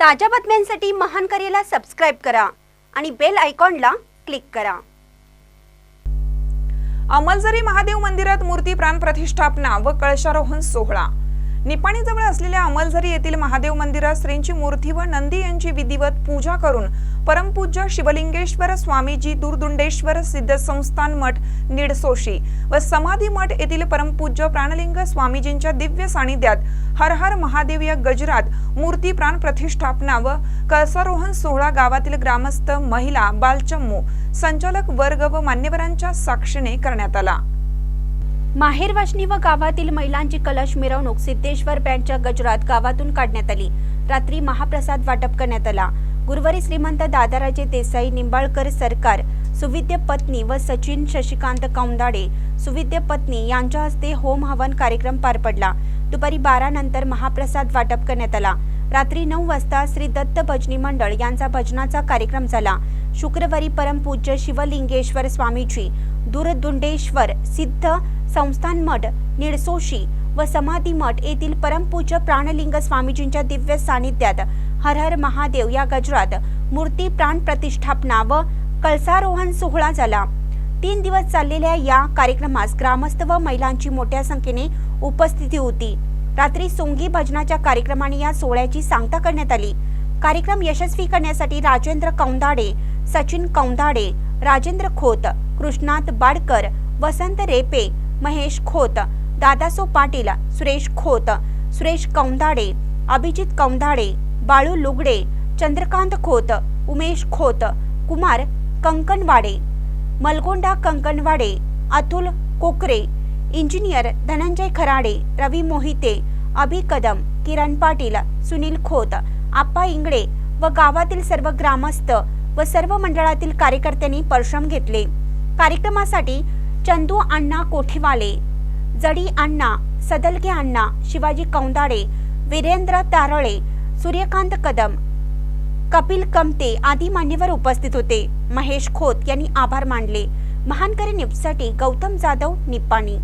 ताज्या बातम्यांसाठी महान करेला सबस्क्राईब करा आणि बेल आयकॉनला क्लिक करा. अमलझरी महादेव मंदिरात मूर्ती प्राण प्रतिष्ठापना व कळशारोहण सोहळा. निपाणीजवळ असलेल्या अमलझरी येथील महादेव मंदिरात श्रींची मूर्ती व नंदी यांची विधिवत पूजा करून परमपूज्य शिवलिंगेश्वर स्वामीजी दुर्दुंडेश्वर सिद्ध संस्थान मठ निडसोशी व समाधी मठ येथील परमपूज्य प्राणलिंग स्वामीजींच्या दिव्य सानिध्यात हर हर महादेव या गजरात मूर्ती प्राण प्रतिष्ठापना व कळसारोहण सोहळा गावातील ग्रामस्थ महिला बालचम्मू संचालक वर्ग व मान्यवरांच्या साक्षीने करण्यात आला. माहेर वाशनी व गावातील महिलांची कलश मिरवणूक सिद्धेश्वर बँडच्या गजरात गावातून काढण्यात आली. रात्री महाप्रसाद वाटप करण्यात आला. गुरुवारी श्रीमंत दादाराजे देसाई निंबाळकर सरकार सुविद्य पत्नी व सचिन शशिकांत कौंदाडे सुविद्य पत्नी यांच्या हस्ते होम हवन कार्यक्रम पार पडला. दुपारी बारा नंतर महाप्रसाद वाटप करण्यात आला. रात्री नऊ वाजता श्री दत्त भजनी मंडळ यांचा भजनाचा कार्यक्रम झाला. शुक्रवारी परमपूज्य शिवलिंगेश्वर स्वामीजी दूरदुंडेश्वर सिद्ध संस्थान मठ निळसोशी व समाधी मठ येथील परमपूज्य प्राणलिंग स्वामीजींच्या दिव्य सानिध्यात हर हर महादेव या गजरात मूर्ती प्राण प्रतिष्ठापना व कळसारोहण सोहळा झाला. तीन दिवस चाललेल्या या कार्यक्रमास ग्रामस्थ व महिलांची मोठ्या संख्येने उपस्थिती होती. रात्री सोंगी भजनाच्या कार्यक्रमाने या सोहळ्याची सांगता करण्यात आली. कार्यक्रम यशस्वी करण्यासाठी राजेंद्र कौंदाडे सचिन कौंदाडे राजेंद्र खोत कृष्णात बाडकर वसंत रेपे महेश खोत दादासो पाटील सुरेश खोत सुरेश कौंदाडे अभिजित कौंदाडे बाळू लुगडे चंद्रकांत खोत उमेश खोत कुमार कंकणवाडे मलगोंडा कंकणवाडे अतुल कोकरे इंजिनियर धनंजय खराडे रवी मोहिते अभि कदम किरण पाटील सुनील खोत आप्पा इंगळे व गावातील सर्व ग्रामस्थ व सर्व मंडळातील कार्यकर्त्यांनी परिश्रम घेतले. कार्यक्रमासाठी चंदू अण्णा कोठेवाले जडी अण्णा सदलगे अण्णा शिवाजी कौंदाडे वीरेंद्र तारळे सूर्यकांत कदम कपिल कमते आदी मान्यवर उपस्थित होते. महेश खोत यांनी आभार मानले. महानकरी न्यूजसाठी गौतम जाधव निप्पाणी.